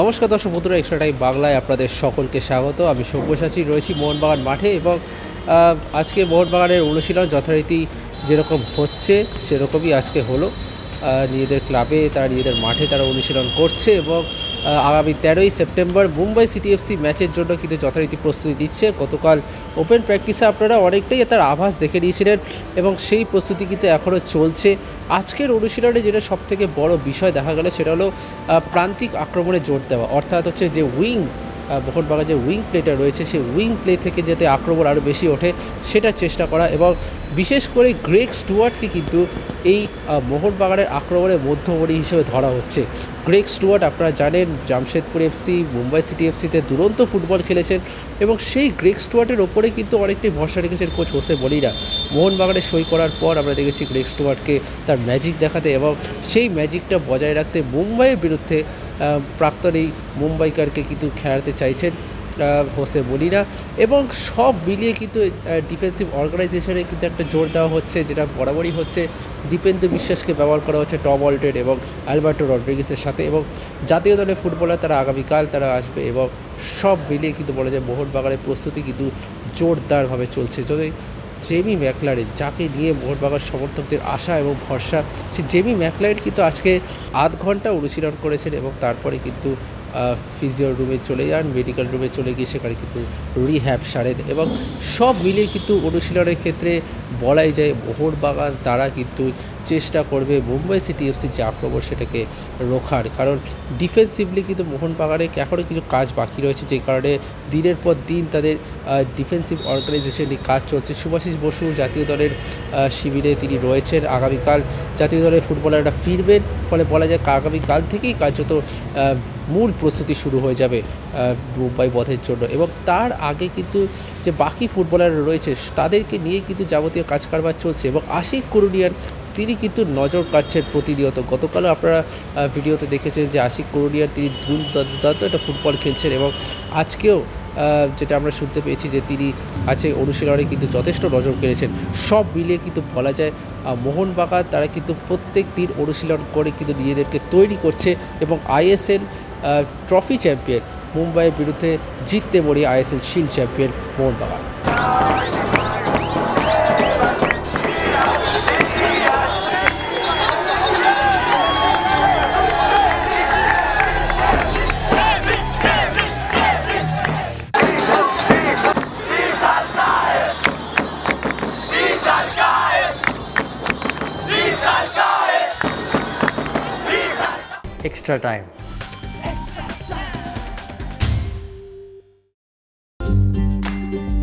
নমস্কার দর্শক বন্ধুরা এক্সট্রা টাইম বাংলায় আপনাদের সকলকে স্বাগত। আমি সব্যসাচী, রয়েছি মোহনবাগান মাঠে এবং আজকে মোহনবাগানের অনুশীলন যথারীতি যেরকম হচ্ছে, সেরকমই আজকে হলো। নিজেদের ক্লাবে তারা, নিজেদের মাঠে তারা অনুশীলন করছে এবং আগামী তেরোই সেপ্টেম্বর মুম্বাই সিটিএফসি ম্যাচের জন্য কিন্তু যথারীতি প্রস্তুতি দিচ্ছে গতকাল ওপেন প্র্যাকটিসে আপনারা অনেকটাই তার আভাস দেখে নিয়েছিলেন এবং সেই প্রস্তুতি কিন্তু এখনও চলছে। আজকের অনুশীলনে যেটা সব থেকে বড় বিষয় দেখা গেল সেটা হলো প্রান্তিক আক্রমণে জোর দেওয়া। অর্থাৎ হচ্ছে যে উইং মোহনবাগান যে উইং প্লেটা রয়েছে, সেই উইং প্লে থেকে যাতে আক্রমণ আরও বেশি ওঠে সেটা চেষ্টা করা এবং বিশেষ করে গ্রেক স্টুয়ার্টকে কিন্তু এই মোহনবাগানের আক্রমণের মধ্যমণি হিসেবে ধরা হচ্ছে। গ্রেক স্টুয়ার্ট, আপনারা জানেন, জামশেদপুর এফসি মুম্বাই সিটি এফসিতে দুরন্ত ফুটবল খেলেছেন এবং সেই গ্রেক স্টুয়ার্টের ওপরে কিন্তু অনেকটাই ভরসা রেখেছেন কোচ হোসে বলিরা মোহনবাগানে সই করার পর আমরা দেখেছি গ্রেক স্টুয়ার্টকে তার ম্যাজিক দেখাতে এবং সেই ম্যাজিকটা বজায় রাখতে মুম্বাইয়ের বিরুদ্ধে প্রাক্তন এই মুম্বাইকারকে কিন্তু খেলাতে চাইছেন। হোসে বলিরা এবং সব মিলিয়ে কিন্তু ডিফেন্সিভ অর্গানাইজেশনে কিন্তু একটা জোর দেওয়া হচ্ছে, যেটা বরাবরই হচ্ছে। দীপেন্দু বিশ্বাসকে ব্যবহার করা হচ্ছে টম অল্টেড এবং অ্যালবার্টো রড্রিগেসের সাথে এবং জাতীয় দলের ফুটবলার তারা আগামীকাল তারা আসবে এবং সব মিলিয়ে কিন্তু বলা যায় মোহনবাগানের প্রস্তুতি কিন্তু জোরদারভাবে চলছে। যদি জেমি ম্যাকলারে যাকে নিয়ে মোহনবাগান সমর্থকদের আশা এবং ভরসা সে জেমি ম্যাকলারের কিন্তু আজকে আধ ঘণ্টা অনুশীলন করেছেন এবং তারপরে কিন্তু ফিজিওর রুমে চলে যান মেডিকেল রুমে চলে গিয়ে সেখানে কিন্তু রিহ্যাব সারেন এবং সব মিলিয়ে কিন্তু অনুশীলনের ক্ষেত্রে বলাই যায় মোহনবাগান তারা কিন্তু চেষ্টা করবে মুম্বাই সিটি এফসির যে আক্রমণ সেটাকে রোখার। কারণ ডিফেন্সিভলি কিন্তু মোহনবাগানে এখনও কিছু কাজ বাকি রয়েছে, যে কারণে দিনের পর দিন তাদের ডিফেন্সিভ অর্গানাইজেশন কাজ চলছে। সুভাষিস বসু জাতীয় দলের শিবিরে তিনি রয়েছেন। আগামীকাল জাতীয় দলের ফুটবলাররা ফিরবেন। ফলে বলা যায় আগামীকাল থেকেই কার্যত মূল প্রস্তুতি শুরু হয়ে যাবে মুম্বাই বধের জন্য। এবং তার আগে কিন্তু যে বাকি ফুটবলাররা রয়েছে, তাদেরকে নিয়ে কিন্তু যাবতীয় কাজ কারবার চলছে। এবং আশিক করুনিয়ার, তিনি কিন্তু নজর কাটছেন প্রতিনিয়ত। গতকালও আপনারা ভিডিওতে দেখেছেন যে আশিক করুনিয়ার তিনি দুর্দান্ত একটা ফুটবল খেলছেন এবং আজকেও যেটা আমরা শুনতে পেয়েছি যে তিনি আছে অনুশীলনে কিন্তু যথেষ্ট নজর কেড়েছেন। সব মিলিয়ে কিন্তু বলা যায় মোহনবাগান তারা কিন্তু প্রত্যেক দিন অনুশীলন করে কিন্তু নিজেদেরকে তৈরি করছে এবং আইএসএল ট্রফি চ্যাম্পিয়ন মুম্বাইয়ের বিরুদ্ধে জিততে মরি ISL shield champion Mohun Bagan extra time.